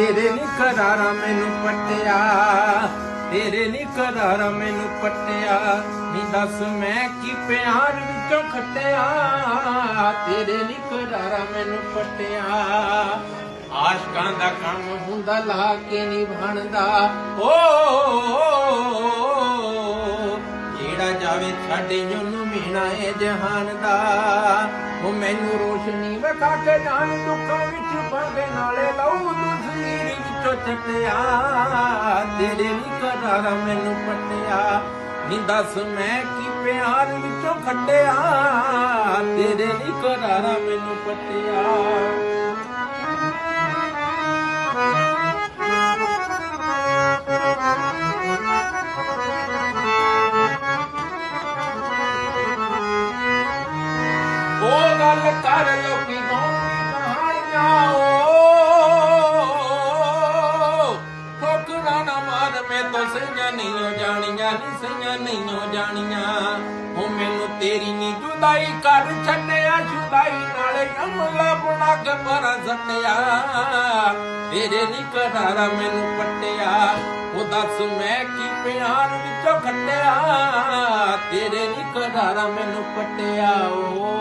ਤੇਰੇ ਨੀ ਕਰਾਰਾ ਮੈਨੂੰ ਪਟਿਆ, ਤੇਰੇ ਨੀ ਕਰਾਰਾ ਮੈਨੂੰ ਪਟਿਆ। ਨੀ ਦੱਸ ਮੈਂ ਕੀ ਪਿਆਰ ਵਿੱਚੋਂ ਖੱਟਿਆ, ਤੇਰੇ ਨੀ ਕਰਾਰਾ ਮੈਨੂੰ ਪਟਿਆ। ਆਸ਼ਕਾਂ ਦਾ ਕੰਮ ਹੁੰਦਾ, ਲਾ ਕੇ ਨਹੀਂ ਬਣਦਾ। ਓ, ਜਿਹੜਾ ਜਾਵੇ ਸਾਡੇ ਉਹਨੂੰ ਮੀਣਾ ਏ ਜਹਾਨ ਦਾ। ਉਹ ਮੈਨੂੰ ਰੋਸ਼ਨੀ ਵਿਖਾ ਕੇ ਜਾਣ, ਦੁੱਖਾਂ ਵਿੱਚ ਪਾਵੇ ਨਾਲੇ ਲਊ ਵਿੱਚੋਂ ਤੇਰੇ ਨੀ ਕਰਾਰਾ ਮੈਨੂੰ ਪਟਿਆ। ਨੀ ਦੱਸ ਮੈਂ ਕੀ ਪਿਆਰ ਵਿੱਚੋਂ ਖੱਟਿਆ, ਤੇਰੇ ਨੀ ਕਰਾਰਾ ਮੈਨੂੰ ਪਟਿਆ। ਉਹ ਗੱਲ ਕਰ ਲੋਕੀ ਗਾਉਂਦੀ ਮੈਂ ਤਾਂ ਸਈਆਂ ਨਹੀਂ ਹੋ ਜਾਣੀਆਂ, ਨੀ ਸਈਆਂ ਨਹੀਂ ਹੋ ਜਾਣੀਆਂ। ਉਹ ਮੈਨੂੰ ਤੇਰੀ ਨੀ ਜੁਦਾਈ ਕਰ ਛੱਡਿਆ, ਜੁਦਾਈ ਨਾਲੇ ਕਮਲਾ ਬਣਾ ਕੇ ਮਰ ਸੱਟਿਆ। ਤੇਰੇ ਨੀ ਕਰਾਰਾ ਮੈਨੂੰ ਪੱਟਿਆ, ਉਹ ਦੱਸ ਮੈਂ ਕੀ ਪਿਆਰ ਵਿੱਚੋਂ ਖੱਟਿਆ। ਤੇਰੇ ਨੀ ਕਰਾਰਾ ਮੈਨੂੰ ਪੱਟਿਆ, ਓ